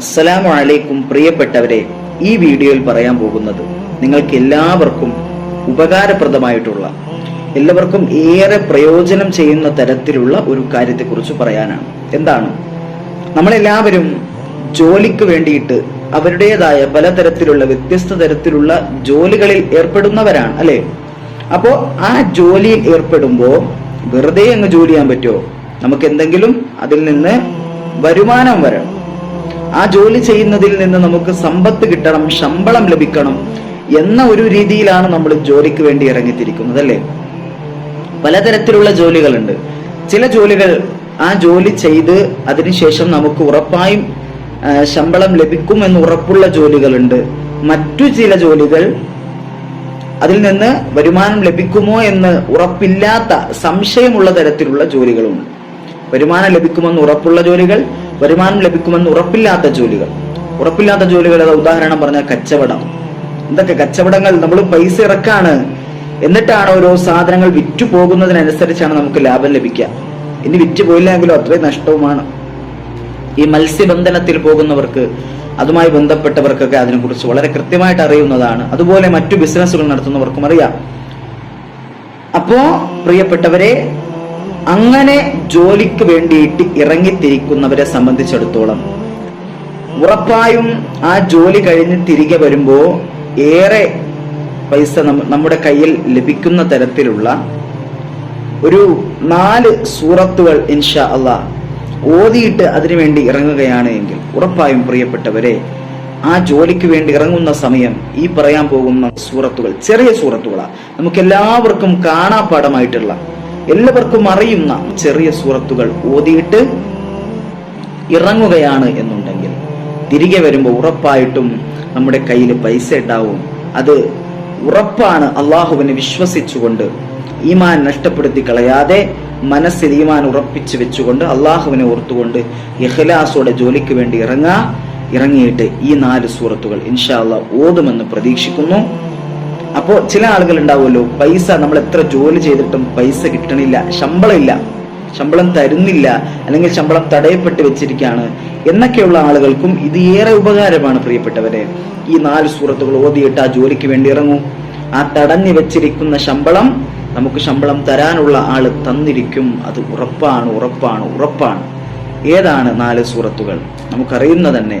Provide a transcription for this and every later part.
അസ്സലാമു അലൈക്കും പ്രിയപ്പെട്ടവരെ ഈ വീഡിയോയിൽ പറയാൻ പോകുന്നത് നിങ്ങൾക്ക് എല്ലാവർക്കും ഉപകാരപ്രദമായിട്ടുള്ള എല്ലാവർക്കും ഏറെ പ്രയോജനം ചെയ്യുന്ന തരത്തിലുള്ള ഒരു കാര്യത്തെക്കുറിച്ച് പറയാനാണ്. എന്താണ്? നമ്മളെല്ലാവരും ജോലിക്ക് വേണ്ടിയിട്ട് അവരുടേതായ പലതരത്തിലുള്ള വ്യത്യസ്ത തരത്തിലുള്ള ജോലികളിൽ ഏർപ്പെടുന്നവരാണ് അല്ലെ? അപ്പോ ആ ജോലിയിൽ ഏർപ്പെടുമ്പോൾ വെറുതെ അങ്ങ് ജോലി ചെയ്യാൻ പറ്റുമോ? നമുക്ക് എന്തെങ്കിലും അതിൽ നിന്ന് വരുമാനം വരണം. ആ ജോലി ചെയ്യുന്നതിൽ നിന്ന് നമുക്ക് സമ്പത്ത് കിട്ടണം ശമ്പളം ലഭിക്കണം എന്ന ഒരു രീതിയിലാണ് നമ്മൾ ജോലിക്ക് വേണ്ടി ഇറങ്ങിത്തിരിക്കുന്നത് അല്ലേ? പലതരത്തിലുള്ള ജോലികളുണ്ട്. ചില ജോലികൾ ആ ജോലി ചെയ്ത് അതിനുശേഷം നമുക്ക് ഉറപ്പായും ശമ്പളം ലഭിക്കും എന്ന് ഉറപ്പുള്ള ജോലികളുണ്ട്. മറ്റു ചില ജോലികൾ അതിൽ നിന്ന് വരുമാനം ലഭിക്കുമോ എന്ന് ഉറപ്പില്ലാത്ത സംശയമുള്ള തരത്തിലുള്ള ജോലികളുണ്ട് വരുമാനം ലഭിക്കുമെന്ന് ഉറപ്പുള്ള ജോലികൾ വരുമാനം ലഭിക്കുമെന്ന് ഉറപ്പില്ലാത്ത ജോലികൾ. ഉറപ്പില്ലാത്ത ജോലികൾ ഉദാഹരണം പറഞ്ഞ കച്ചവടം. എന്തൊക്കെ കച്ചവടങ്ങൾ? നമ്മൾ പൈസ ഇറക്കാണ്. എന്നിട്ടാണ് ഓരോ സാധനങ്ങൾ വിറ്റു പോകുന്നതിനനുസരിച്ചാണ് നമുക്ക് ലാഭം ലഭിക്കുക. ഇനി വിറ്റ് പോയില്ലെങ്കിലും അത്രയും നഷ്ടവുമാണ്. ഈ മത്സ്യബന്ധനത്തിൽ പോകുന്നവർക്ക് അതുമായി ബന്ധപ്പെട്ടവർക്കൊക്കെ അതിനെക്കുറിച്ച് വളരെ കൃത്യമായിട്ട് അറിയുന്നതാണ്. അതുപോലെ മറ്റു ബിസിനസ്സുകൾ നടത്തുന്നവർക്കും അറിയാം. അപ്പോ പ്രിയപ്പെട്ടവരെ അങ്ങനെ ജോലിക്ക് വേണ്ടിയിട്ട് ഇറങ്ങിത്തിരിക്കുന്നവരെ സംബന്ധിച്ചിടത്തോളം ഉറപ്പായും ആ ജോലി കഴിഞ്ഞ് തിരികെ വരുമ്പോൾ ഏറെ പൈസ നമ്മുടെ കയ്യിൽ ലഭിക്കുന്ന തരത്തിലുള്ള ഒരു നാല് സൂറത്തുകൾ ഇൻഷാ അല്ല ഓതിയിട്ട് അതിനുവേണ്ടി ഇറങ്ങുകയാണ് എങ്കിൽ ഉറപ്പായും പ്രിയപ്പെട്ടവരെ ആ ജോലിക്ക് വേണ്ടി ഇറങ്ങുന്ന സമയം ഈ പറയാൻ പോകുന്ന സൂറത്തുകൾ ചെറിയ സൂറത്തുകളാണ് നമുക്ക് എല്ലാവർക്കും കാണാപ്പാടമായിട്ടുള്ള എല്ലാവർക്കും അറിയുന്ന ചെറിയ സൂറത്തുകൾ ഓതിയിട്ട് ഇറങ്ങുകയാണ് എന്നുണ്ടെങ്കിൽ തിരികെ വരുമ്പോൾ ഉറപ്പായിട്ടും നമ്മുടെ കയ്യിൽ പൈസ ഉണ്ടാവും. അത് ഉറപ്പാണ് അള്ളാഹുവിനെ വിശ്വസിച്ചുകൊണ്ട് ഈമാൻ നഷ്ടപ്പെടുത്തി കളയാതെ മനസ്സിൽ ഈമാൻ ഉറപ്പിച്ചു വെച്ചുകൊണ്ട് അള്ളാഹുവിനെ ഓർത്തുകൊണ്ട് ഇഹ്ലാസോടെ ജോലിക്ക് വേണ്ടി ഇറങ്ങാ ഇറങ്ങിയിട്ട് ഈ നാല് സൂറത്തുകൾ ഇൻഷാല്ല ഓതുമെന്ന് പ്രതീക്ഷിക്കുന്നു. അപ്പോ ചില ആളുകൾ ഉണ്ടാവുമല്ലോ പൈസ നമ്മൾ എത്ര ജോലി ചെയ്തിട്ടും പൈസ കിട്ടണില്ല ശമ്പളം ഇല്ല ശമ്പളം തരുന്നില്ല അല്ലെങ്കിൽ ശമ്പളം തടയപ്പെട്ട് വെച്ചിരിക്കുകയാണ് എന്നൊക്കെയുള്ള ആളുകൾക്കും ഇത് ഏറെ ഉപകാരമാണ് പ്രിയപ്പെട്ടവരെ. ഈ നാല് സൂറത്തുകൾ ഓതിയിട്ട് ആ ജോലിക്ക് വേണ്ടി ഇറങ്ങൂ. ആ തടഞ്ഞു വെച്ചിരിക്കുന്ന ശമ്പളം നമുക്ക് ശമ്പളം തരാനുള്ള ആൾ തന്നിരിക്കും. അത് ഉറപ്പാണ് ഉറപ്പാണ് ഉറപ്പാണ്. ഏതാണ് നാല് സൂറത്തുകൾ? നമുക്കറിയുന്ന തന്നെ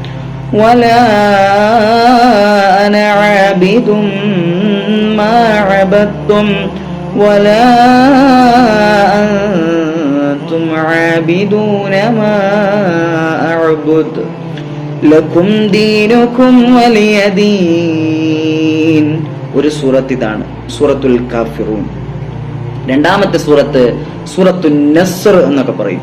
ولا أنا عابد ما عبدتم ولا أنتم عابدون ما أعبد لكم دينكم ولي دين ഒരു സൂറത്ത് ഇതാണ് സൂറത്തുൽ കാഫിറൂൻ രണ്ടാമത്തെ സൂറത്ത് സൂറത്തു നസ്ർ എന്നൊക്കെ പറയും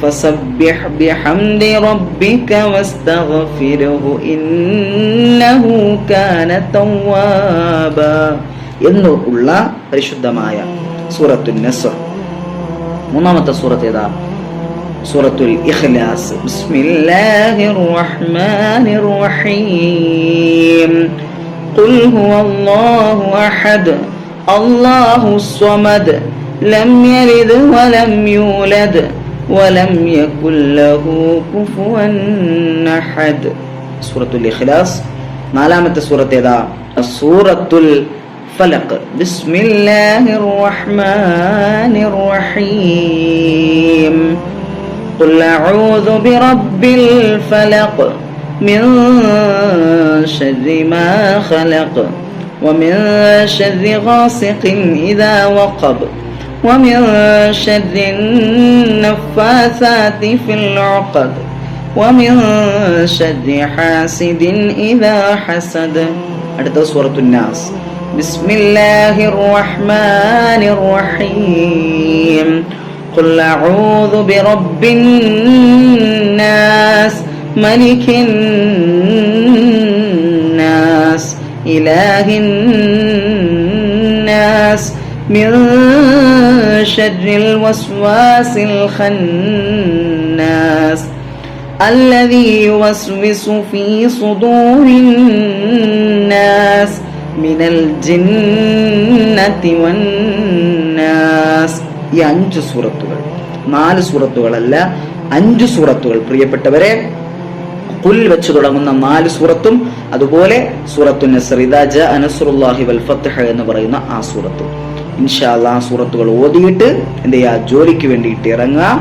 فسبح بحمد ربك واستغفره إنه كان توابا എന്ന് ഉള്ള പരിശുദ്ധമായ സൂറത്തു നസ്ർ മൂന്നാമത്തെ സൂറത്ത് ഏതാ സൂറത്തുൽ ഇഖ്ലാസ് ബിസ്മില്ലാഹിർ റഹ്മാനിർ റഹീം قل هو الله أحد الله الصمد لم يلد ولم يولد ولم يكن له كفوا أحد سورة الإخلاص നാലാമത്തെ സൂറത്ത് ഏതാ സൂറത്തുൽ ഫലഖ് ബിസ്മില്ലാഹിർ റഹ്മാനിർ റഹീം قل أعوذ برب الفلق من شر ما خلق ومن شر غاسق إذا وقب ومن شر النفاثات في العقد ومن شر حاسد إذا حسد അടുത്ത സൂറത്തു الناس بسم الله الرحمن الرحيم قل أعوذ برب الناس ملك الناس إله الناس من شر الوسواس الخناس الذي يوسوس في صدور الناس من الجنة والناس ഈ അഞ്ച് സൂറത്തുകൾ നാല് സൂറത്തുകളല്ല അഞ്ച് സൂറത്തുകൾ പ്രിയപ്പെട്ടവരെ കുൽ വെച്ച് തുടങ്ങുന്ന നാല് സൂറത്തും അതുപോലെ സൂറത്തു നസർ ഇദാ ജാ അനസ്റുല്ലാഹി വൽ ഫത്ഹ എന്ന് പറയുന്ന ആ സൂറത്തും ഇൻഷാല്ല സൂറത്തുകൾ ഓതിയിട്ട് എന്ത് ചെയ്യുക ജോലിക്ക് വേണ്ടിയിട്ട് ഇറങ്ങാം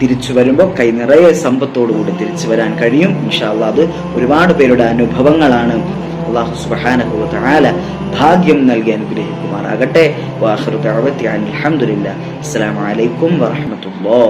തിരിച്ചു വരുമ്പോൾ കൈ നിറയെ സമ്പത്തോടുകൂടി തിരിച്ചു വരാൻ കഴിയും. ഇൻഷാല്ല അത് ഒരുപാട് പേരുടെ അനുഭവങ്ങളാണ്. അള്ളാഹു തആല ഭാഗ്യം നൽകി അനുഗ്രഹിക്കുമാറാകട്ടെ. അസ്സാം ദഅവതി അനിൽ വാ